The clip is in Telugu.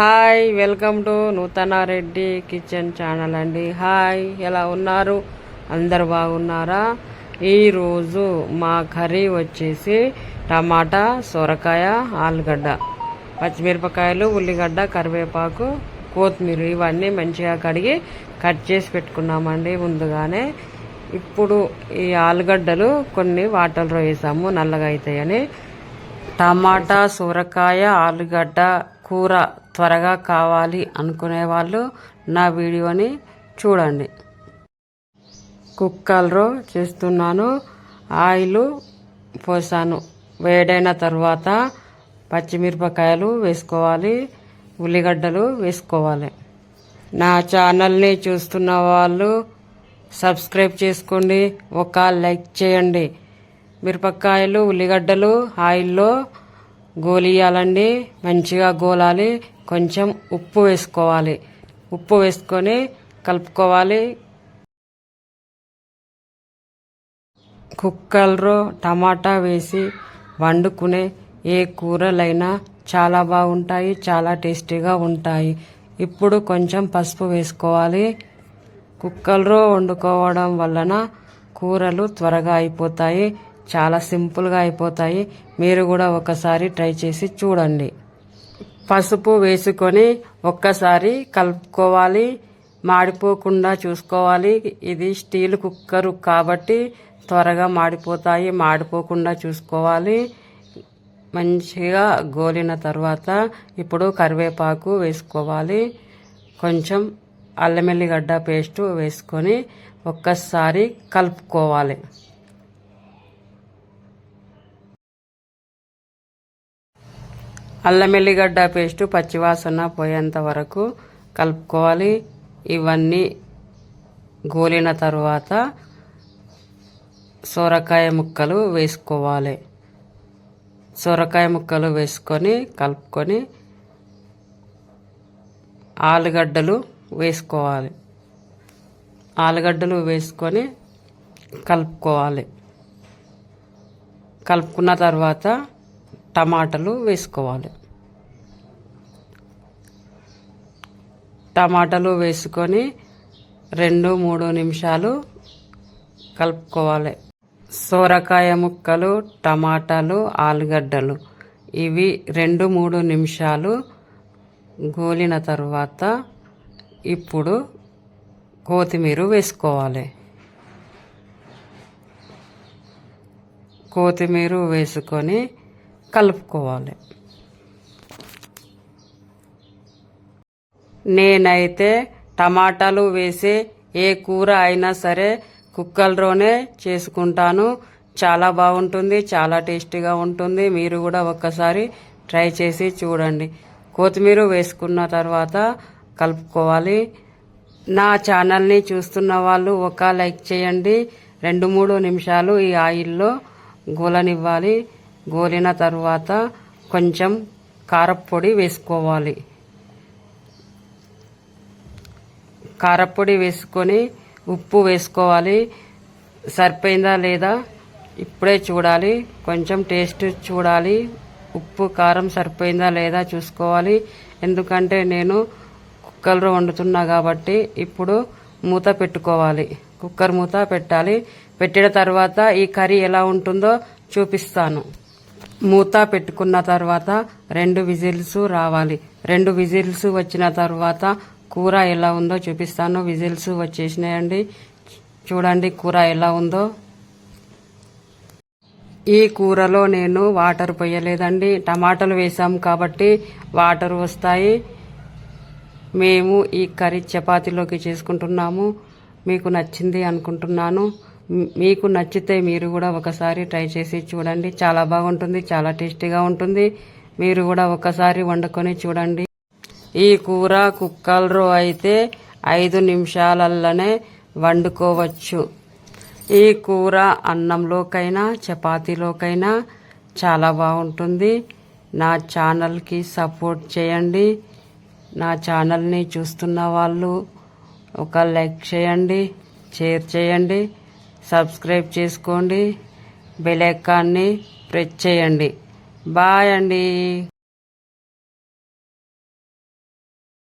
Hi welcome to Nutana Reddy kitchen channel అండి. హాయ్ ఎలా ఉన్నారు? అందరు బాగున్నారా? ఈరోజు మా కర్రీ వచ్చేసి టమాటా సొరకాయ ఆలుగడ్డ పచ్చిమిరపకాయలు ఉల్లిగడ్డ కరివేపాకు కొత్తిమీర ఇవన్నీ మంచిగా కడిగి కట్ చేసి పెట్టుకున్నామండి ముందుగానే. ఇప్పుడు ఈ ఆలుగడ్డలు కొన్ని వాటర్లో వేసాము నల్లగా అవుతాయని టమాటా సొరకాయ ఆలుగడ్డ కూర త్వరగా కావాలి అనుకునే వాళ్ళు నా వీడియోని చూడండి. కుక్కర్లో చేస్తున్నాను ఆయిల్ పోసాను. వేడైన తర్వాత పచ్చిమిరపకాయలు వేసుకోవాలి ఉల్లిగడ్డలు వేసుకోవాలి. నా ఛానల్ని చూస్తున్న వాళ్ళు సబ్స్క్రైబ్ చేసుకోండి ఒక లైక్ చేయండి. మిరపకాయలు ఉల్లిగడ్డలు ఆయిల్లో గోలియాలండి మంచిగా గోలాలి. కొంచెం ఉప్పు వేసుకోవాలి. ఉప్పు వేసుకొని కలుపుకోవాలి. కుక్కర్లో టమాటా వేసి వండుకునే ఏ కూరలైనా చాలా బాగుంటాయి చాలా టేస్టీగా ఉంటాయి. ఇప్పుడు కొంచెం పసుపు వేసుకోవాలి. కుక్కర్లో వండుకోవడం వలన కూరలు త్వరగా అయిపోతాయి చాలా సింపుల్గా అయిపోతాయి. మీరు కూడా ఒకసారి ట్రై చేసి చూడండి. పసుపు వేసుకొని ఒక్కసారి కలుపుకోవాలి. మాడిపోకుండా చూసుకోవాలి. ఇది స్టీల్ కుక్కర్ కాబట్టి త్వరగా మాడిపోతాయి. మాడిపోకుండా చూసుకోవాలి. మంచిగా గోలిన తర్వాత ఇప్పుడు కరివేపాకు వేసుకోవాలి. కొంచెం అల్లం వెల్లిగడ్డ పేస్ట్ వేసుకొని ఒక్కసారి కలుపుకోవాలి. అల్లం వెల్లిగడ్డ పేస్టు పచ్చివాసన పోయేంత వరకు కలుపుకోవాలి. ఇవన్నీ గోలిన తర్వాత సొరకాయ ముక్కలు వేసుకోవాలి. సొరకాయ ముక్కలు వేసుకొని కలుపుకొని ఆలుగడ్డలు వేసుకోవాలి. ఆలుగడ్డలు వేసుకొని కలుపుకోవాలి. కలుపుకున్న తర్వాత టమాటాలు వేసుకోవాలి. టమాటాలు వేసుకొని రెండు మూడు నిమిషాలు కలుపుకోవాలి. సోరకాయ ముక్కలు టమాటాలు ఆలుగడ్డలు. ఇవి రెండు మూడు నిమిషాలు గోలిన తర్వాత ఇప్పుడు కొత్తిమీర వేసుకోవాలి. కొత్తిమీర వేసుకొని కలుపుకోవాలి. నేనైతే టమాటాలు వేసి ఏ కూర అయినా సరే కుక్కర్లోనే చేసుకుంటాను. చాలా బాగుంటుంది చాలా టేస్టీగా ఉంటుంది. మీరు కూడా ఒక్కసారి ట్రై చేసి చూడండి. కొత్తిమీర వేసుకున్న తర్వాత కలుపుకోవాలి. నా ఛానల్ని చూస్తున్న వాళ్ళు ఒక లైక్ చేయండి. రెండు మూడు నిమిషాలు ఈ ఆయిల్లో గోలనివ్వాలి. గోలిన తర్వాత కొంచెం కారప్పొడి వేసుకోవాలి. కారపొడి వేసుకొని ఉప్పు వేసుకోవాలి. సరిపోయిందా లేదా ఇప్పుడే చూడాలి. కొంచెం టేస్ట్ చూడాలి. ఉప్పు కారం సరిపోయిందా లేదా చూసుకోవాలి. ఎందుకంటే నేను కుక్కర్లో వండుతున్నా కాబట్టి ఇప్పుడు మూత పెట్టుకోవాలి. కుక్కర్ మూత పెట్టాలి. పెట్టిన తర్వాత ఈ కర్రీ ఎలా ఉంటుందో చూపిస్తాను. మూత పెట్టుకున్న తర్వాత రెండు విజిల్స్ రావాలి. రెండు విజిల్స్ వచ్చిన తర్వాత కూర ఎలా ఉందో చూపిస్తాను. విజిల్స్ వచ్చేసినాయండి. చూడండి కూర ఎలా ఉందో. ఈ కూరలో నేను వాటర్ పోయలేదండి. టమాటాలు వేసాం కాబట్టి వాటర్ వస్తాయి. మేము ఈ కర్రీ చపాతీలోకి చేసుకుంటున్నాము. మీకు నచ్చింది అనుకుంటున్నాను. మీకు నచ్చితే మీరు కూడా ఒకసారి ట్రై చేసి చూడండి. చాలా బాగుంటుంది చాలా టేస్టీగా ఉంటుంది. మీరు కూడా ఒకసారి వండుకొని చూడండి. ఈ కూర కుక్కర్లో అయితే ఐదు నిమిషాలల్లనే వండుకోవచ్చు. ఈ కూర అన్నంలోకైనా చపాతీలోకైనా చాలా బాగుంటుంది. నా ఛానల్కి సపోర్ట్ చేయండి. నా ఛానల్ని చూస్తున్న వాళ్ళు ఒక లైక్ చేయండి షేర్ చేయండి సబ్స్క్రైబ్ చేసుకోండి బెల్ ఐకాన్ని ప్రెస్ చేయండి. బాయ్ అండి.